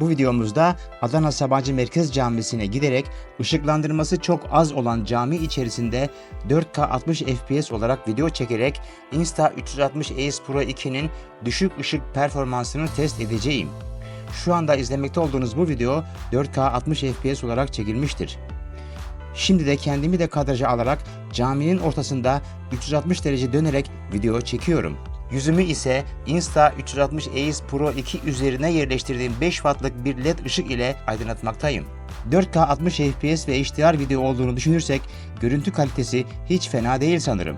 Bu videomuzda Adana Sabancı Merkez Camisi'ne giderek ışıklandırması çok az olan cami içerisinde 4K 60 FPS olarak video çekerek Insta360 Ace Pro 2'nin düşük ışık performansını test edeceğim. Şu anda izlemekte olduğunuz bu video 4K 60 FPS olarak çekilmiştir. Şimdi de kendimi de kadraja alarak caminin ortasında 360 derece dönerek video çekiyorum. Yüzümü ise Insta 360 Ace Pro 2 üzerine yerleştirdiğim 5 wattlık bir led ışık ile aydınlatmaktayım. 4K 60 FPS ve HDR video olduğunu düşünürsek görüntü kalitesi hiç fena değil sanırım.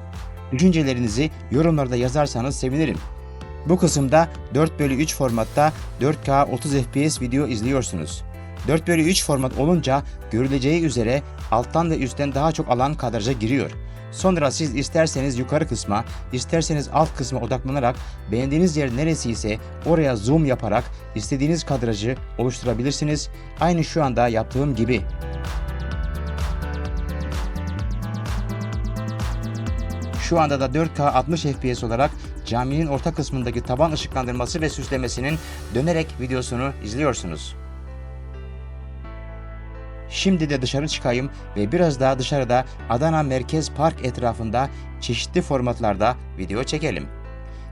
Düşüncelerinizi yorumlarda yazarsanız sevinirim. Bu kısımda 4 bölü 3 formatta 4K 30 FPS video izliyorsunuz. 4 bölü 3 format olunca görüleceği üzere alttan ve üstten daha çok alan kadraja giriyor. Sonra siz isterseniz yukarı kısma, isterseniz alt kısma odaklanarak beğendiğiniz yer neresi ise oraya zoom yaparak istediğiniz kadrajı oluşturabilirsiniz. Aynı şu anda yaptığım gibi. Şu anda da 4K 60 FPS olarak caminin orta kısmındaki taban ışıklandırması ve süslemesinin dönerek videosunu izliyorsunuz. Şimdi de dışarı çıkayım ve biraz daha dışarıda Adana Merkez Park etrafında çeşitli formatlarda video çekelim.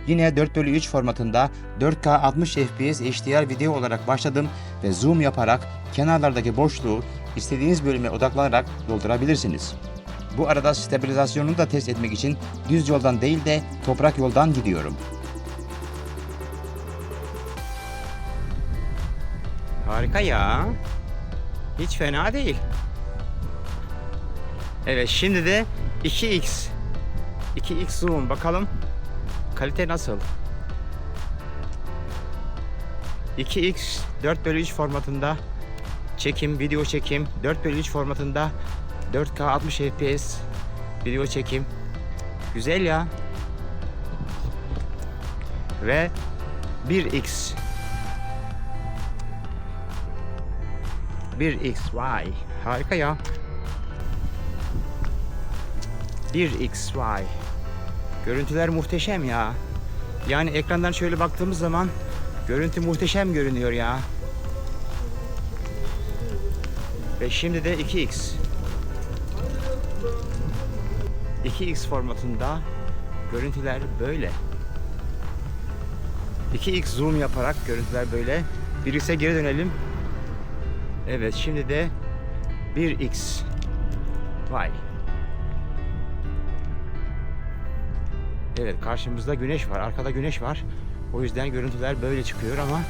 Yine 4 bölü 3 formatında 4K 60 FPS HDR video olarak başladım ve zoom yaparak kenarlardaki boşluğu istediğiniz bölüme odaklanarak doldurabilirsiniz. Bu arada stabilizasyonunu da test etmek için düz yoldan değil de toprak yoldan gidiyorum. Harika ya. Hiç fena değil. Evet şimdi de 2x. 2x zoom bakalım. Kalite nasıl? 2x 4 bölü 3 formatında çekim, video çekim. 4 bölü 3 formatında 4K 60 FPS video çekim. Güzel ya. Ve 1x 1xy. Harika ya. 1xy. Görüntüler muhteşem ya. Yani ekrandan şöyle baktığımız zaman görüntü muhteşem görünüyor ya. Ve şimdi de 2x. 2x formatında görüntüler böyle. 2x zoom yaparak görüntüler böyle. 1x'e geri dönelim. Evet şimdi de 1x Vay. Evet karşımızda güneş var. Arkada güneş var. O yüzden görüntüler böyle çıkıyor ama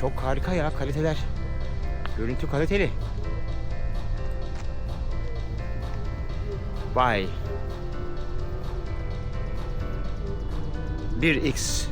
çok harika ya kaliteler. Görüntü kaliteli. Vay. 1x